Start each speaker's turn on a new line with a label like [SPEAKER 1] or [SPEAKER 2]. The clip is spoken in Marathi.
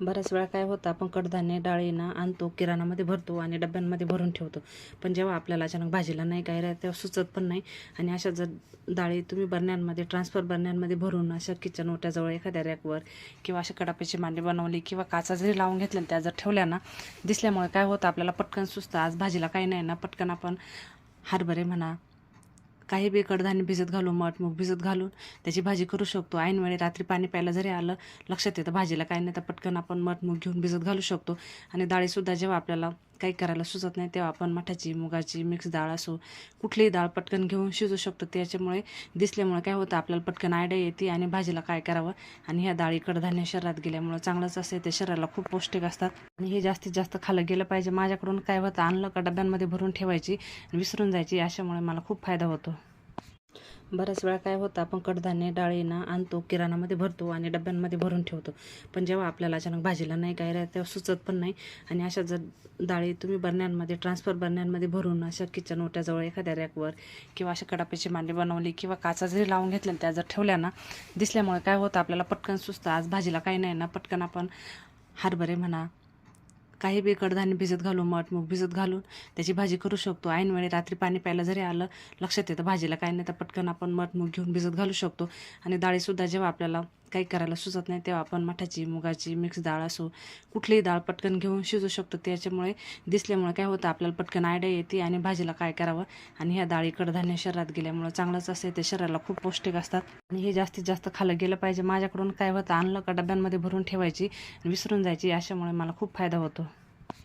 [SPEAKER 1] बऱ्याच वेळा काय होतं आपण कडधान्य डाळीना आणतो किराणामध्ये भरतो आणि डब्यांमध्ये भरून ठेवतो. पण जेव्हा आपल्याला अचानक भाजीला नाही काय राहत तेव्हा सुचत पण नाही. आणि अशा जर डाळी तुम्ही बरण्यांमध्ये ट्रान्सफर बरण्यांमध्ये भरून अशा किचन ओट्याजवळ एखाद्या रॅकवर किंवा अशा कडाप्याची मांडी बनवली किंवा काचा जरी लावून घेतल्या त्या जर ठेवल्या ना दिसल्यामुळे काय होतं आपल्याला पटकन सुचतं आज भाजीला काही नाही ना पटकन आपण हरभरे म्हणा काही बी कडधान्य भिजत घालून मठ भिजत घालून त्याची भाजी करू शकतो. ऐनवेळी रात्री पाणी प्यायला जरी आलं लक्षात येतं भाजीला काही नाही तर पटकन आपण मठ मूग घेऊन भिजत घालू शकतो. आणि डाळीसुद्धा जेव्हा आपल्याला काही करायला सुचत नाही तेव्हा आपण मठाची मुगाची मिक्स डाळ असो कुठलीही डाळ पटकन घेऊन शिजू शकतो. त्याच्यामुळे दिसल्यामुळे काय होतं आपल्याला पटकन आयडिया येते आणि भाजीला काय करावं? आणि ह्या डाळी कडधान्य शरीरात गेल्यामुळं चांगलंच असते. ते शरीराला खूप पौष्टिक असतात. आणि हे जास्तीत जास्त खाल्लं गेलं पाहिजे. माझ्याकडून काय होतं आणलं का डब्यांमध्ये भरून ठेवायची आणि विसरून जायची अशामुळे मला खूप फायदा होतो. बऱ्याच वेळा काय होतं आपण कडधान्य डाळीना आणतो किराणामध्ये भरतो आणि डब्यांमध्ये भरून ठेवतो. पण जेव्हा आपल्याला अचानक भाजीला नाही काय राहत तेव्हा सुचत पण नाही. आणि अशा जर डाळी तुम्ही बरण्यांमध्ये ट्रान्सफर बरण्यांमध्ये भरून अशा किचन ओट्याजवळ एखाद्या रॅकवर किंवा अशा कडाप्याची मांडी बनवली किंवा काचा जरी लावून घेतल्या त्या जर ठेवल्या ना दिसल्यामुळे काय होतं आपल्याला पटकन सुचतं आज भाजीला काही नाही ना पटकन आपण हरभरे म्हणा काही बी कडधान्य भिजत घालून मठ मूग भिजत घालून त्याची भाजी करू शकतो. ऐनवेळी रात्री पाणी प्यायला जरी आलं लक्षात येतं भाजीला काही नाही तर पटकन आपण मठ मूग घेऊन भिजत घालू शकतो. आणि डाळीसुद्धा जेव्हा आपल्याला काही करायला सुचत नाही तेव्हा आपण मठाची मुगाची मिक्स डाळ असो कुठलीही डाळ पटकन घेऊन शिजू शकतो. त्याच्यामुळे दिसल्यामुळे काय होतं आपल्याला पटकन आयडिया येते आणि भाजीला काय करावं? आणि ह्या डाळी कडधान्य शरीरात गेल्यामुळे चांगलंच असते ते शरीराला खूप पौष्टिक असतात. आणि हे जास्तीत जास्त खाल्लं गेलं पाहिजे. माझ्याकडून काय होतं आणलं का डब्यांमध्ये भरून ठेवायची आणि विसरून जायची अशामुळे मला खूप फायदा होतो.